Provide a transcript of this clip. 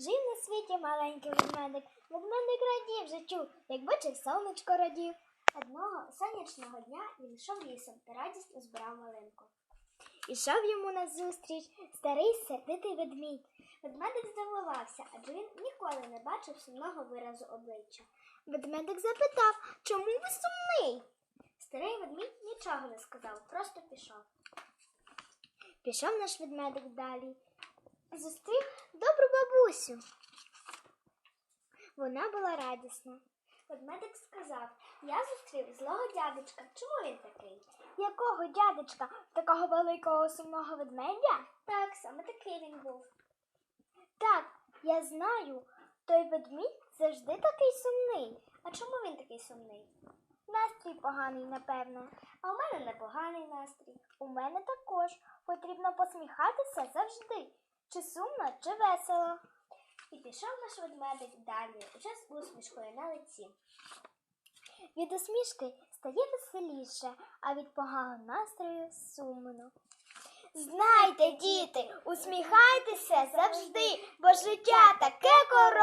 Жив на світі маленький ведмедик. Ведмедик радів життю, як бачив сонечко радів. Одного сонячного дня він йшов лісом та радісно збирав малинку. Ішов йому назустріч старий сердитий ведмідь. Ведмедик здивувався, адже він ніколи не бачив сумного виразу обличчя. Ведмедик запитав, чому ви сумний? Старий ведмідь нічого не сказав, просто пішов. Пішов наш ведмедик далі. Зустрів добру бабусю. Вона була радісна. Ведмедик сказав, я зустрів злого дядечка. Чому він такий? Якого дядечка? Такого великого сумного ведмедя? Так, саме такий він був. Так, я знаю, той ведмідь завжди такий сумний. А чому він такий сумний? Настрій поганий, напевне. А у мене непоганий настрій. У мене також. Потрібно посміхатися завжди. Чи сумно, чи весело. І пішов наш ведмедик далі, уже з усмішкою на лиці. Від усмішки стає веселіше, а від поганого настрою сумно. Знайте, діти, усміхайтеся завжди, бо життя таке коротке.